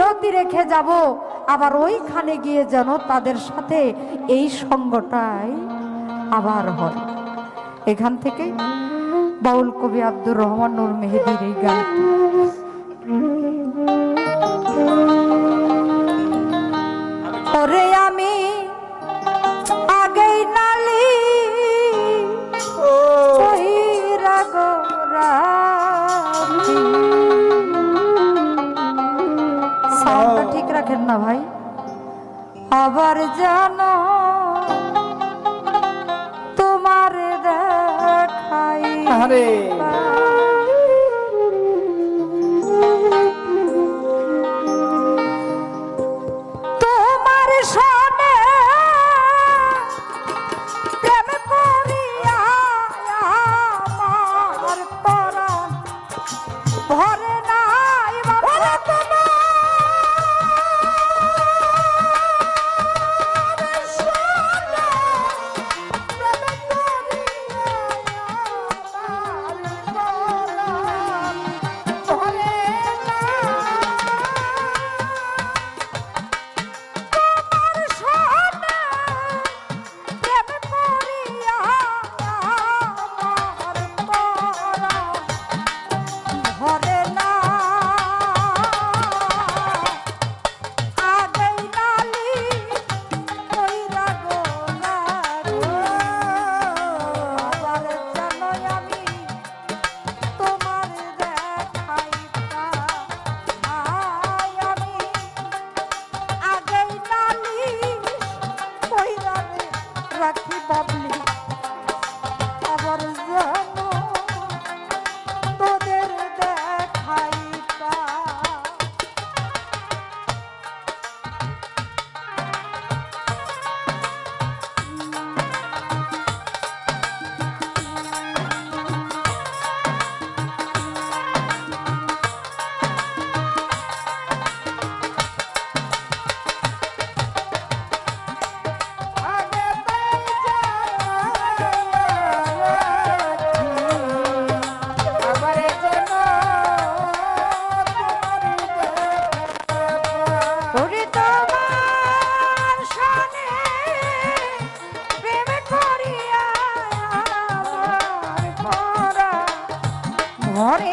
মিনতি রেখে যাব। আবার ওইখানে গিয়ে যেন তাদের সাথে এই সঙ্গটাই আবার হয়। এখান থেকে বাউল কবি আব্দুর রহমান নুর মেহেদির এই গানটি না ভাই? আবার জানো তোমার দেখাই। আরে Morning.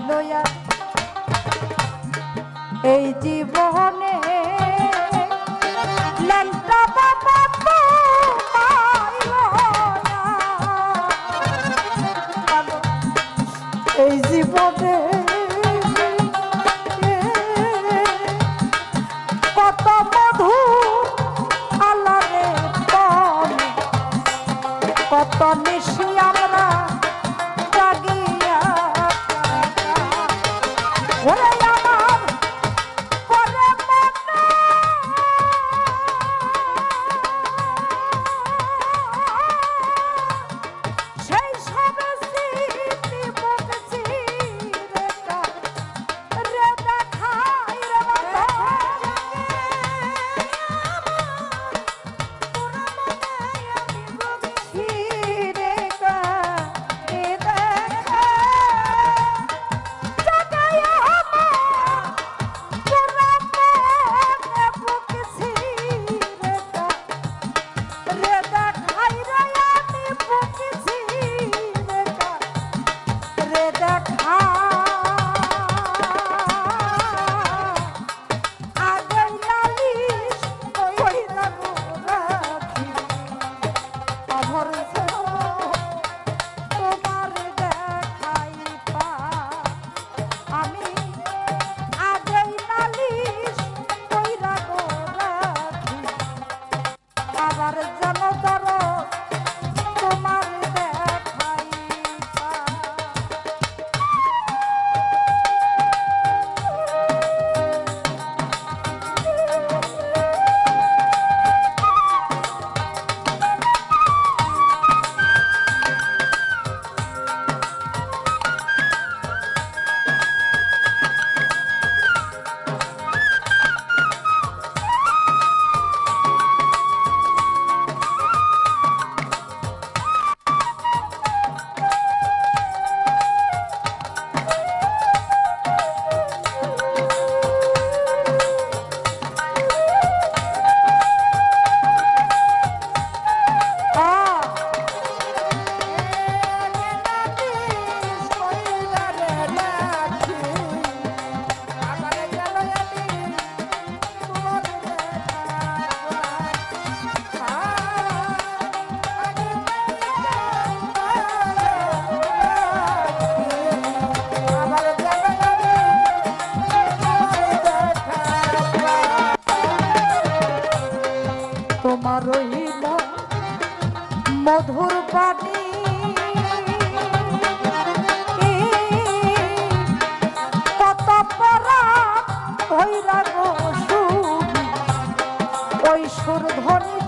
লয়া এই জীব কৈশোর ধনী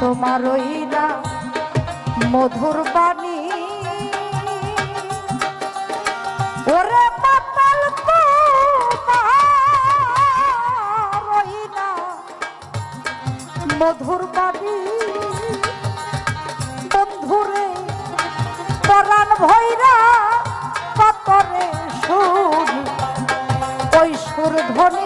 তোমার ওই না মধুর বাণী। ওরে পাতাল ওই মধুর বাণী। বন্ধুরে, পরাণ ভৈরা পাতরে সুর, ওই সুর ধ্বনি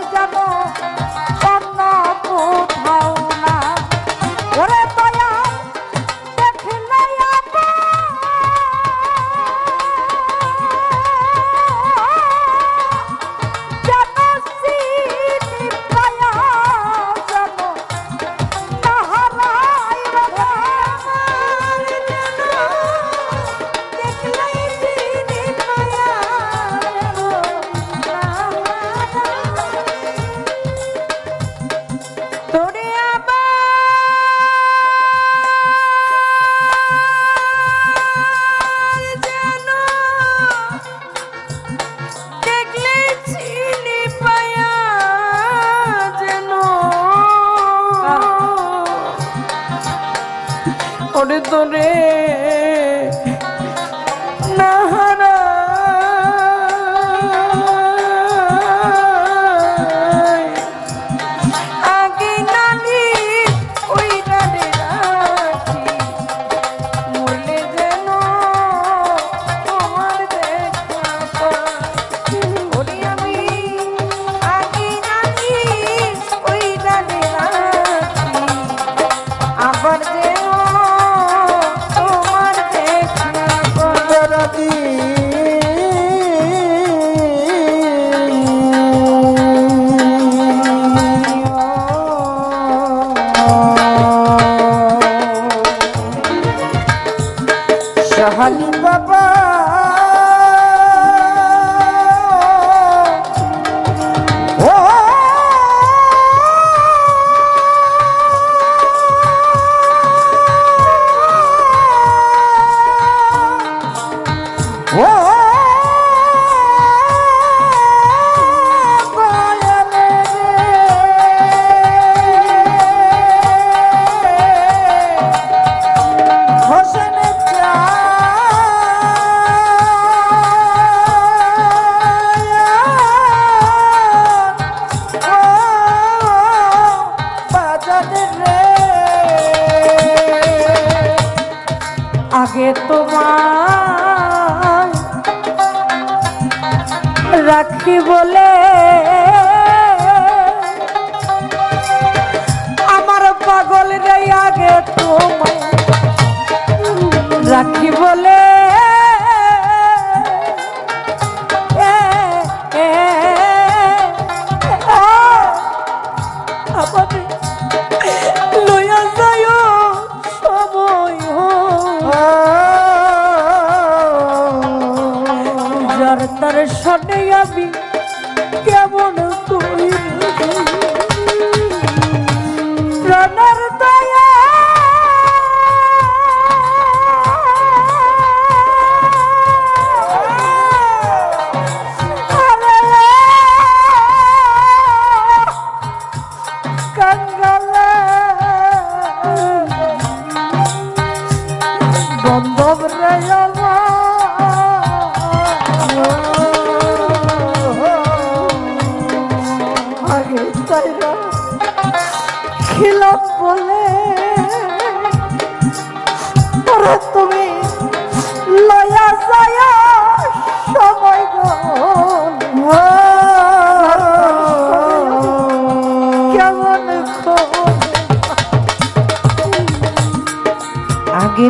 ওরে তোরে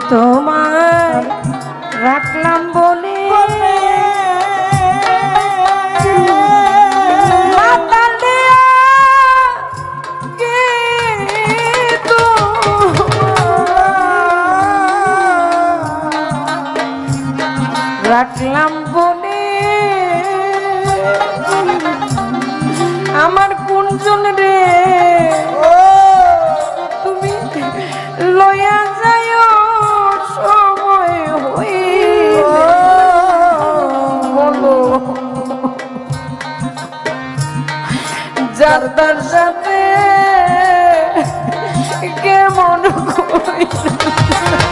부터 の声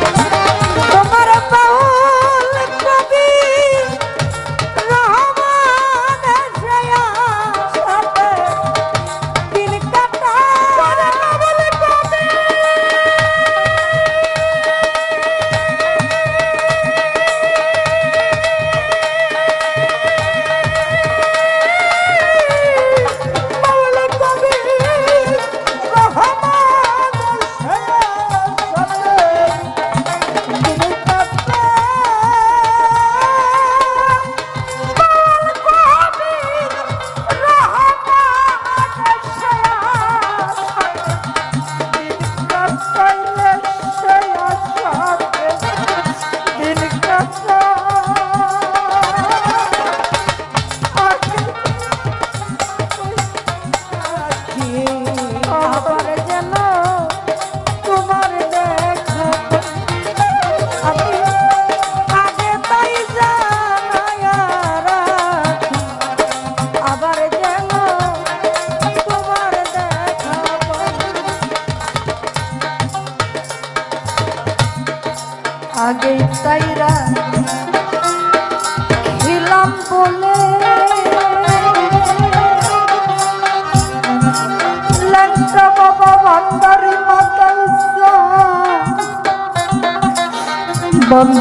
আগে তাইরা খেলাম বলে। ল্যাংটা বাবা ভান্ডারি মাতাল বন্ধ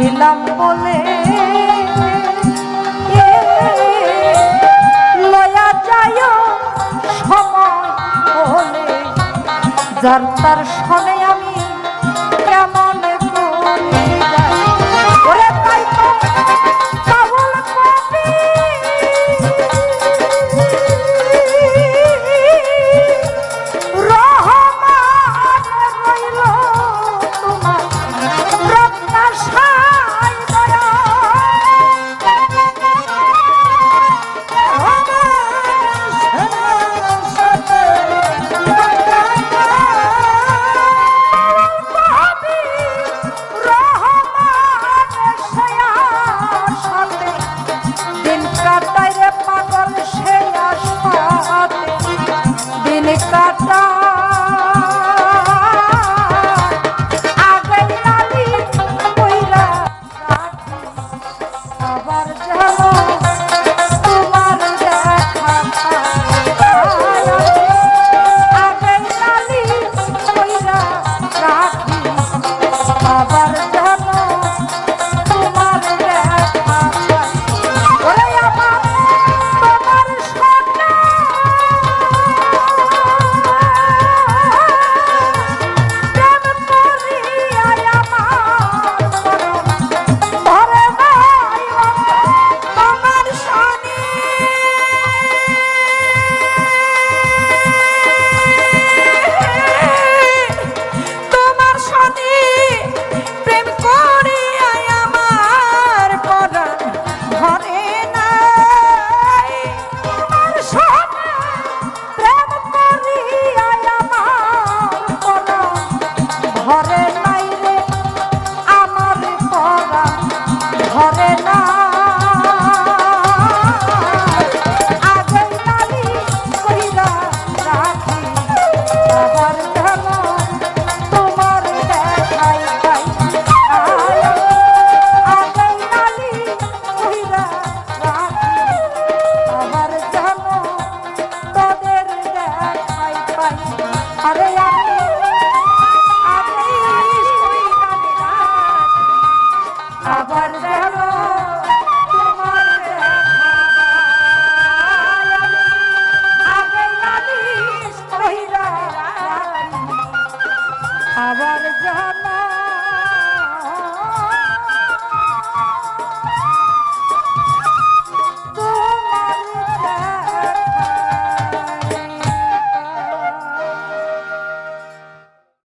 ছিলাম বলে লয়া যায় সময় হলে। যার তার সনে